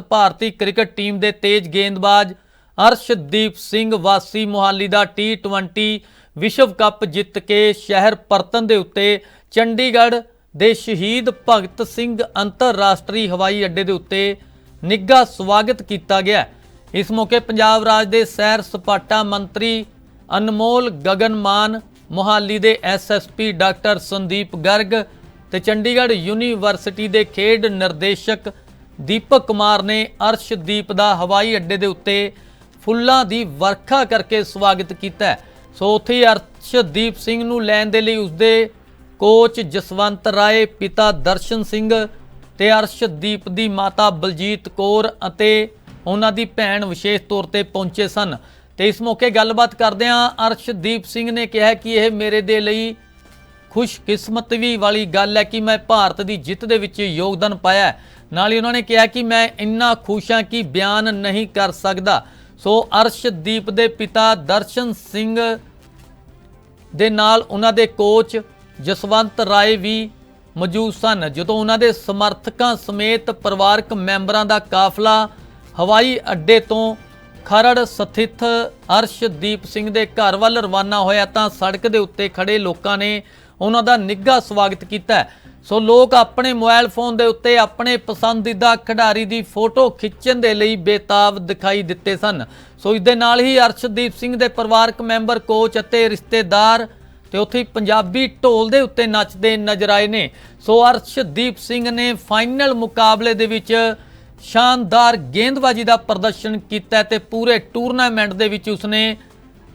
ਭਾਰਤੀ cricket team ਦੇ ਤੇਜ਼ ਗੇਂਦਬਾਜ਼ ਅਰਸ਼ਦੀਪ ਸਿੰਘ ਵਾਸੀ ਮੁਹਾਲੀ ਦਾ T20 ਵਿਸ਼ਵ ਕੱਪ ਜਿੱਤ ਕੇ ਸ਼ਹਿਰ ਪਰਤਨ ਦੇ ਉੱਤੇ ਚੰਡੀਗੜ੍ਹ ਦੇ ਸ਼ਹੀਦ ਭਗਤ ਸਿੰਘ ਅੰਤਰਰਾਸ਼ਟਰੀ ਹਵਾਈ ਅੱਡੇ ਦੇ ਉੱਤੇ ਨਿੱਘਾ ਸਵਾਗਤ ਕੀਤਾ ਗਿਆ। ਇਸ ਮੌਕੇ ਪੰਜਾਬ ਰਾਜ ਦੇ ਸੈਰ ਸਪਾਟਾ ਮੰਤਰੀ ਅਨਮੋਲ ਗਗਨਮਾਨ, ਮੁਹਾਲੀ ਦੇ ਐਸਐਸਪੀ ਡਾਕਟਰ ਸੰਦੀਪ ਗਰਗ ਤੇ ਚੰਡੀਗੜ੍ਹ ਯੂਨੀਵਰਸਿਟੀ ਦੇ ਖੇਡ ਨਿਰਦੇਸ਼ਕ ਦੀਪਕ ਕੁਮਾਰ ਨੇ ਅਰਸ਼ਦੀਪ ਦਾ ਹਵਾਈ ਅੱਡੇ ਦੇ ਉੱਤੇ ਫੁੱਲਾਂ ਦੀ ਵਰਖਾ ਕਰਕੇ ਸਵਾਗਤ ਕੀਤਾ ਸੋ ਉੱਥੇ ਅਰਸ਼ਦੀਪ ਸਿੰਘ ਨੂੰ ਲੈਣ ਦੇ ਲਈ ਉਸਦੇ ਕੋਚ ਜਸਵੰਤ ਰਾਏ, ਪਿਤਾ ਦਰਸ਼ਨ ਸਿੰਘ ਤੇ ਅਰਸ਼ਦੀਪ ਦੀ ਮਾਤਾ ਬਲਜੀਤ ਕੌਰ ਅਤੇ ਉਹਨਾਂ ਦੀ ਭੈਣ ਵਿਸ਼ੇਸ਼ ਤੌਰ ਤੇ ਪਹੁੰਚੇ ਸਨ। ਤੇ ਇਸ ਮੌਕੇ ਗੱਲਬਾਤ ਕਰਦਿਆਂ ਅਰਸ਼ਦੀਪ ਸਿੰਘ ਨੇ ਕਿਹਾ ਕਿ ਇਹ ਮੇਰੇ ਦੇ ਲਈ ਖੁਸ਼ਕਿਸਮਤੀ ਵਾਲੀ ਗੱਲ ਹੈ ਕਿ ਮੈਂ ਭਾਰਤ ਦੀ ਜਿੱਤ ਦੇ ਵਿੱਚ ਯੋਗਦਾਨ ਪਾਇਆ ਨਾਲ ਹੀ ਉਹਨਾਂ ਨੇ ਕਿਹਾ ਕਿ ਮੈਂ ਇੰਨਾ ਖੁਸ਼ ਹਾਂ ਕਿ ਬਿਆਨ ਨਹੀਂ ਕਰ ਸਕਦਾ। ਸੋ ਅਰਸ਼ਦੀਪ ਦੇ ਪਿਤਾ ਦਰਸ਼ਨ ਸਿੰਘ ਦੇ ਨਾਲ ਉਹਨਾਂ ਦੇ ਕੋਚ ਜਸਵੰਤ ਰਾਏ ਵੀ ਮੌਜੂਦ ਸਨ। ਜਦੋਂ ਉਹਨਾਂ ਦੇ ਸਮਰਥਕਾਂ ਸਮੇਤ ਪਰਿਵਾਰਕ ਮੈਂਬਰਾਂ ਦਾ ਕਾਫਲਾ ਹਵਾਈ ਅੱਡੇ ਤੋਂ ਖਰੜ ਸਥਿਤ ਅਰਸ਼ਦੀਪ ਸਿੰਘ ਦੇ ਘਰ ਵੱਲ ਰਵਾਨਾ ਹੋਇਆ ਤਾਂ ਸੜਕ ਦੇ ਉੱਤੇ ਖੜੇ ਲੋਕਾਂ ਨੇ ਉਹਨਾਂ ਦਾ ਨਿੱਘਾ ਸਵਾਗਤ ਕੀਤਾ ਸੋ ਲੋਕ ਆਪਣੇ ਮੋਬਾਈਲ ਫੋਨ ਦੇ ਉੱਤੇ ਆਪਣੇ ਪਸੰਦੀਦਾ ਖਿਡਾਰੀ ਦੀ ਫੋਟੋ ਖਿੱਚਣ ਦੇ ਲਈ ਬੇਤਾਬ ਦਿਖਾਈ ਦਿੱਤੇ ਸਨ। ਸੋ ਇਸ ਦੇ ਨਾਲ ਹੀ ਅਰਸ਼ਦੀਪ ਸਿੰਘ ਦੇ ਪਰਿਵਾਰਕ ਮੈਂਬਰ ਕੋਚ ਅਤੇ ਰਿਸ਼ਤੇਦਾਰ ਤੇ ਉੱਥੇ ਪੰਜਾਬੀ ਢੋਲ ਦੇ ਉੱਤੇ ਨੱਚਦੇ ਨਜ਼ਰ ਆਏ ਨੇ। ਸੋ ਅਰਸ਼ਦੀਪ ਸਿੰਘ ਨੇ ਫਾਈਨਲ ਮੁਕਾਬਲੇ ਦੇ ਵਿੱਚ ਸ਼ਾਨਦਾਰ ਗੇਂਦਬਾਜ਼ੀ ਦਾ ਪ੍ਰਦਰਸ਼ਨ ਕੀਤਾ ਤੇ ਪੂਰੇ ਟੂਰਨਾਮੈਂਟ ਦੇ ਵਿੱਚ ਉਸਨੇ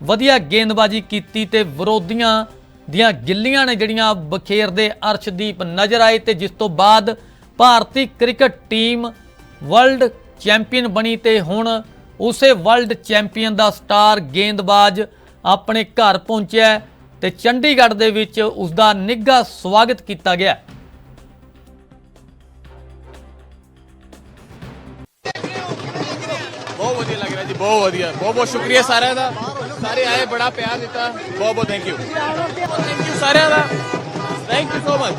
ਵਧੀਆ ਗੇਂਦਬਾਜ਼ੀ ਕੀਤੀ ਤੇ ਵਿਰੋਧੀਆਂ ਦੀਆਂ ਗਿੱਲੀਆਂ ਨੇ ਜਿਹੜੀਆਂ ਬਖੇਰਦੇ ਅਰਸ਼ਦੀਪ ਨਜ਼ਰ ਆਏ ਤੇ ਜਿਸ ਤੋਂ ਬਾਅਦ ਭਾਰਤੀ ਕ੍ਰਿਕਟ ਟੀਮ ਵਰਲਡ ਚੈਂਪੀਅਨ ਬਣੀ ਤੇ ਹੁਣ ਉਸੇ ਵਰਲਡ ਚੈਂਪੀਅਨ ਦਾ ਸਟਾਰ ਗੇਂਦਬਾਜ਼ ਆਪਣੇ ਘਰ ਪਹੁੰਚਿਆ ਹੈ ਤੇ ਚੰਡੀਗੜ੍ਹ ਦੇ ਵਿੱਚ ਉਸ ਦਾ ਨਿੱਘਾ ਸਵਾਗਤ ਕੀਤਾ ਗਿਆ ਬਹੁਤ ਵਧੀਆ ਲੱਗ ਰਿਹਾ ਜੀ, ਬਹੁਤ ਵਧੀਆ। ਬਹੁਤ ਬਹੁਤ ਸ਼ੁਕਰੀਆ ਸਾਰਿਆਂ ਦਾ। ਸਾਰੇ ਆਏ ਬੜਾ ਪਿਆਰ ਦਿੱਤਾ ਬਹੁਤ ਬਹੁਤ ਥੈਂਕ ਯੂ ਥੈਂਕ ਯੂ ਸਾਰਿਆਂ ਦਾ ਥੈਂਕ ਯੂ ਸੋ ਮਚ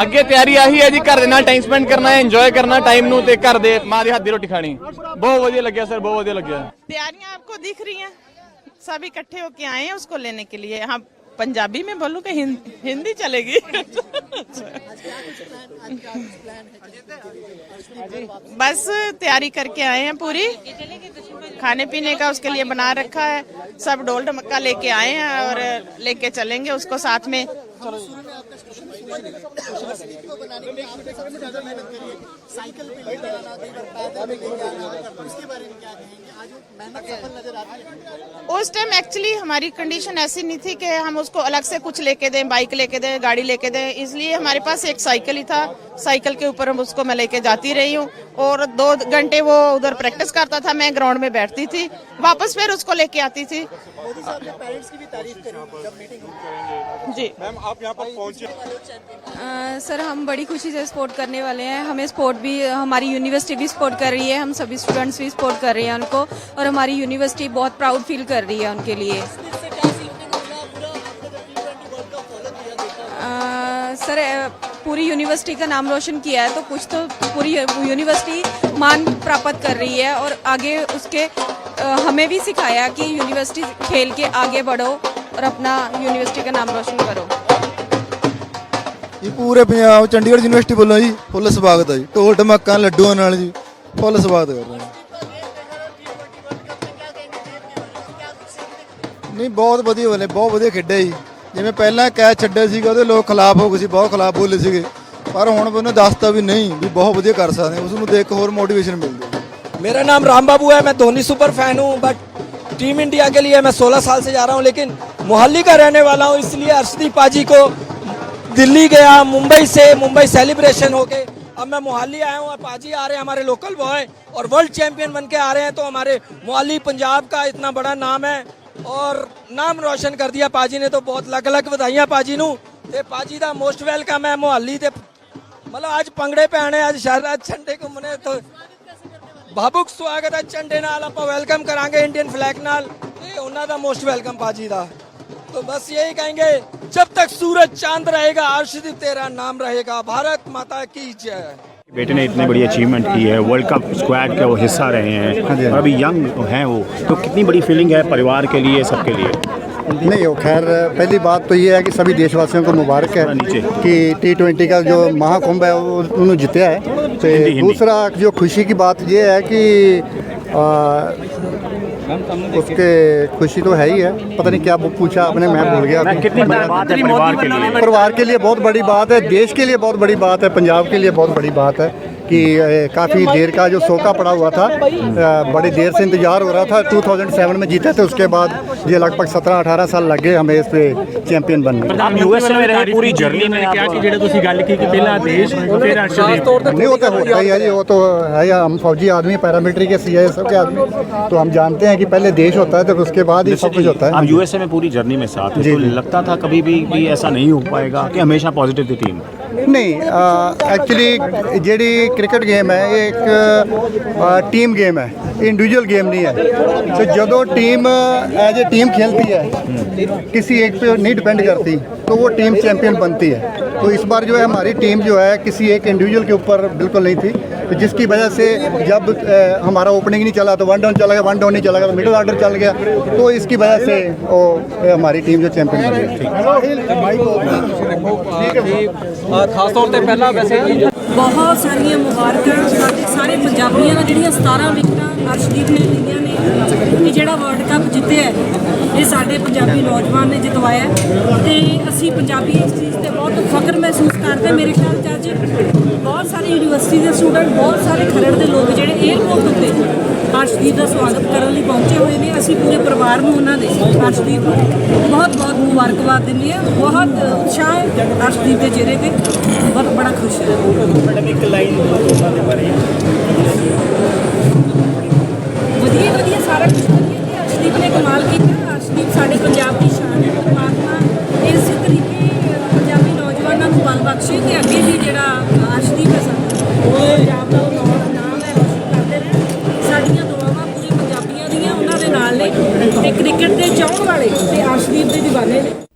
ਅੱਗੇ ਤਿਆਰੀ ਆਹੀ ਹੈ ਜੀ ਘਰ ਦੇ ਨਾਲ ਟਾਈਮ ਸਪੈਂਡ ਕਰਨਾ ਹੈ ਇੰਜੋਏ ਕਰਨਾ ਟਾਈਮ ਨੂੰ ਤੇ ਘਰ ਦੇ ਮਾਂ ਦੇ ਹੱਥ ਦੀ ਰੋਟੀ ਖਾਣੀ ਬਹੁਤ ਵਧੀਆ ਲੱਗਿਆ ਸਰ ਬਹੁਤ ਵਧੀਆ ਲੱਗਿਆ तैयारियां आपको दिख रही हैं सब इकट्ठे होके आए हैं उसको लेने के लिए हाँ पंजाबी में बोलूँ कि हिंदी चलेगी? बस तैयारी करके आए हैं पूरी। खाने पीने का उसके लिए बना रखा है। सब डोल ढमक्का लेके आए हैं और लेके चलेंगे उसको साथ में। उस टाइम एक्चुअली हमारी कंडीशन ऐसी नहीं थी कि हम उसको अलग से कुछ लेके दें बाइक लेके दें, गाड़ी लेके दें, इसलिए हमारे पास एक साइकिल ही था। साइकिल के ऊपर हम उसको मैं लेके जाती रही हूँ और दो घंटे वो उधर प्रैक्टिस करता था मैं ग्राउंड में बैठती थी वापस फिर उसको लेके आती थी। जी। अ, सर हम बड़ी खुशी से स्पोर्ट करने वाले हैं। हमें स्पोर्ट भी हमारी यूनिवर्सिटी भी सपोर्ट कर रही है। हम सभी स्टूडेंट्स भी सपोर्ट कर रहे हैं उनको और हमारी यूनिवर्सिटी बहुत प्राउड फील कर रही है उनके लिए। सर पूरी यूनिवर्सिटी का नाम रोशन किया है तो कुछ तो पूरी यूनिवर्सिटी मान प्राप्त कर रही है और आगे उसके अ, हमें भी सिखाया कि यूनिवर्सिटी खेल के आगे बढ़ो और अपना यूनिवर्सिटी का नाम रोशन करो ਜੀ ਪੂਰੇ ਪੰਜਾਬ ਚੰਡੀਗੜ੍ਹ ਯੂਨੀਵਰਸਿਟੀ ਵੱਲੋਂ ਜੀ ਫੁੱਲ ਸਵਾਗਤ ਹੈ ਜੀ ਢੋਲ ਢਮਾਕਾਂ ਲੱਡੂਆਂ ਨਾਲ ਜੀ ਫੁੱਲ ਸਵਾਗਤ ਕਰ ਰਹੇ ਹਾਂ ਨਹੀਂ ਬਹੁਤ ਵਧੀਆ ਬੋਲੇ ਬਹੁਤ ਵਧੀਆ ਖੇਡਿਆ ਜੀ ਜਿਵੇਂ ਪਹਿਲਾਂ ਕੈਚ ਛੱਡਿਆ ਸੀਗਾ ਉਹਦੇ ਲੋਕ ਖਿਲਾਫ ਹੋ ਗਏ ਸੀ ਬਹੁਤ ਖਿਲਾਫ ਬੋਲੇ ਸੀਗੇ ਪਰ ਹੁਣ ਉਹਨੇ ਦੱਸਤਾ ਵੀ ਨਹੀਂ ਵੀ ਬਹੁਤ ਵਧੀਆ ਕਰ ਸਕਦੇ ਹਾਂ। ਉਸ ਨੂੰ ਦੇਖ ਕੇ ਹੋਰ ਮੋਟੀਵੇਸ਼ਨ ਮਿਲਦੀ ਹੈ मेरा नाम राम बाबू है मैं धोनी सुपर फैन हूँ बट टीम इंडिया के लिए मैं 16 साल से जा रहा हूँ लेकिन मोहाली का रहने वाला हूँ इसलिए अर्शदीप पाजी को दिल्ली गया मुंबई से मुंबई सेलिब्रेशन होके अब मैं मोहाली आया हूँ और पाजी आ रहे हैं हमारे लोकल बॉय और वर्ल्ड चैंपियन बन के आ रहे हैं तो हमारे मोहाली पंजाब का इतना बड़ा नाम है और नाम रोशन कर दिया पाजी ने तो बहुत लग लग ਵਧਾਈਆਂ ਪਾਜੀ ਨੂੰ ਤੇ ਪਾਜੀ ਦਾ ਮੋਸਟ ਵੈਲਕਮ ਹੈ ਮੁਹੱਲੀ ਤੇ ਮਤਲਬ ਅੱਜ ਪੰਗੜੇ ਪੈਣੇ ਅੱਜ ਸ਼ਹਿਰ ਅੱਜ ਝੰਡੇ ਘੁੰਮਣੇ ਤੋਂ ਭਾਵੁਕ ਸਵਾਗਤ ਹੈ ਝੰਡੇ ਨਾਲ ਆਪਾਂ ਵੈਲਕਮ ਕਰਾਂਗੇ ਇੰਡੀਅਨ ਫਲੈਗ ਨਾਲ ਤੇ ਉਹਨਾਂ ਦਾ ਮੋਸਟ ਵੈਲਕਮ ਪਾਜੀ ਦਾ तो बस यही कहेंगे जब तक सूरज चांद रहेगा अर्शदीप तेरा नाम रहेगा भारत माता की जय बेटे ने इतनी बड़ी अचीवमेंट की है वर्ल्ड कप स्क्वाड के वो हिस्सा रहे हैं और अभी यंग हैं वो। तो कितनी बड़ी फीलिंग है परिवार के लिए सबके लिए? नहीं वो खैर पहली बात तो ये है कि सभी देशवासियों को मुबारक है। कि टी ट्वेंटी का जो महाकुंभ है वो उन्होंने जितया है। तो दूसरा जो खुशी की बात ये है कि उसके खुशी तो है ही है पता नहीं क्या वो पूछा आपने मैं भूल गया मैं कितनी बड़ी बात है परिवार के लिए परिवार के लिए बहुत बड़ी बात है देश के लिए बहुत बड़ी बात है पंजाब के लिए बहुत बड़ी बात है कि काफ़ी देर का जो सोका पड़ा हुआ था अ, बड़ी देर से इंतजार हो रहा था 2007 में जीते थे उसके बाद ये लगभग 17-18 साल लग गए हमें इस पे चैंपियन बनने में। आप यूएसए में रहे पूरी जर्नी में क्या कि ਜਿਹੜੇ ਤੁਸੀਂ ਗੱਲ ਕੀਤੀ ਕਿ ਪਹਿਲਾ ਦੇਸ਼ ਫਿਰ ਅਰਸ਼ਦੀਪ नहीं होता होता ही है जी वो तो है या हम फौजी आदमी पैरामिलिट्री के सी सब के आदमी तो हम जानते हैं कि पहले देश होता है तो उसके बाद ही सब कुछ होता है आप यूएसए में पूरी जर्नी में साथ थे जी, तो जी। लगता था कभी भी कि ऐसा नहीं हो पाएगा कि हमेशा पॉजिटिव थी टीम ਨਹੀਂ ਐਕਚੁਅਲੀ ਜਿਹੜੀ ਕ੍ਰਿਕਟ ਗੇਮ ਹੈ ਇਹ ਇੱਕ ਟੀਮ ਗੇਮ ਹੈ इंडिविजुअल गेम नहीं है तो ਜਦੋਂ टीम एज ए टीम खेलती है किसी एक पे नहीं डिपेंड करती तो वो टीम चैंपियन बनती है तो इस बार जो है हमारी टीम जो है किसी एक इंडिविजुअल के ऊपर बिल्कुल नहीं थी तो जिसकी वजह से जब अ, हमारा ओपनिंग नहीं चला तो वन डाउन चला गया वन डाउन नहीं चला गया तो मिडिल ऑर्डर चल गया तो इसकी वजह से वो अ, हमारी टीम जो चैंपियन बनी खास तौर पे पहला वैसे ਬਹੁਤ ਸਾਰੀਆਂ ਮੁਬਾਰਕਾਂ ਸਾਡੇ ਸਾਰੇ ਪੰਜਾਬੀਆਂ ਦਾ ਜਿਹੜੀਆਂ 17 ਵਿਕਟਾਂ ਅਰਸ਼ਦੀਪ ਨੇ ਲਈਆਂ ਨੇ ਇਹ ਜਿਹੜਾ ਵਰਲਡ ਕੱਪ ਜਿੱਤਿਆ ਇਹ ਸਾਡੇ ਪੰਜਾਬੀ ਨੌਜਵਾਨ ਨੇ ਜਿਤਵਾਇਆ ਹੈ ਤੇ ਅਸੀਂ ਪੰਜਾਬੀ ਇਸ ਚੀਜ਼ ਤੇ ਬਹੁਤ ਫਖਰ ਮਹਿਸੂਸ ਕਰਦੇ ਮੇਰੇ ਖਿਆਲ ਚ ਅੱਜ ਬਹੁਤ ਸਾਰੇ ਯੂਨੀਵਰਸਿਟੀ ਦੇ ਸਟੂਡੈਂਟ ਬਹੁਤ ਸਾਰੇ ਖਰੜ ਦੇ ਲੋਕ ਜਿਹੜੇ 에ਅਰਪੋਰਟ ਉੱਤੇ ਅਰਸ਼ਦੀਪ ਦਾ ਸਵਾਗਤ ਕਰਨ ਲਈ ਪਹੁੰਚੇ ਹੋਏ ਨੇ। ਅਸੀਂ ਪੂਰੇ ਪਰਿਵਾਰ ਨੂੰ ਉਹਨਾਂ ਦੇ ਹਰਸ਼ਦੀਪ ਨੂੰ ਬਹੁਤ ਬਹੁਤ ਮੁਬਾਰਕਬਾਦ ਦਿੰਦੇ ਹਾਂ। ਬਹੁਤ ਉਤਸ਼ਾਹ ਹੈ ਅਰਸ਼ਦੀਪ ਦੇ ਚਿਹਰੇ ਤੇ। ਬਹੁਤ, ਬੜਾ ਖੁਸ਼ ਹੈ। ਵਧੀਆ ਵਧੀਆ ਸਾਰਾ ਕੁਝ ਵਧੀਆ ਤੇ ਅਰਸ਼ਦੀਪ ਨੇ ਕਮਾਲ ਕੀਤਾ। ਅਰਸ਼ਦੀਪ ਸਾਡੇ ਪੰਜਾਬ ਦੀ ਸ਼ਾਨ ਹੈ ਪਰਮਾਤਮਾ ਇਸੇ ਤਰੀਕੇ ਪੰਜਾਬੀ ਨੌਜਵਾਨਾਂ ਨੂੰ ਬਲ ਬਖਸ਼ੇ ਤੇ ਅੱਗੇ ਵੀ ਜਿਹੜਾ ਅਰਸ਼ਦੀਪ ਹੈ ਸਾਡਾ ਉਹ ਪੰਜਾਬ ਦਾ ਉਹ ਨਾਮ ਨਾਮ ਹੈ, ਰੋਸ਼ਨ ਕਰਦੇ ਰਹਿਣ। ਸਾਡੀਆਂ ਦੁਆਵਾਂ ਪੂਰੇ ਪੰਜਾਬੀਆਂ ਦੀਆਂ, ਉਹਨਾਂ ਦੇ ਨਾਲ ਨੇ। ਤੇ ਕ੍ਰਿਕਟ ਦੇ ਚਾਹਣ ਵਾਲੇ ਤੇ ਅਰਸ਼ਦੀਪ ਦੇ دیਵਾਨੇ ਨੇ।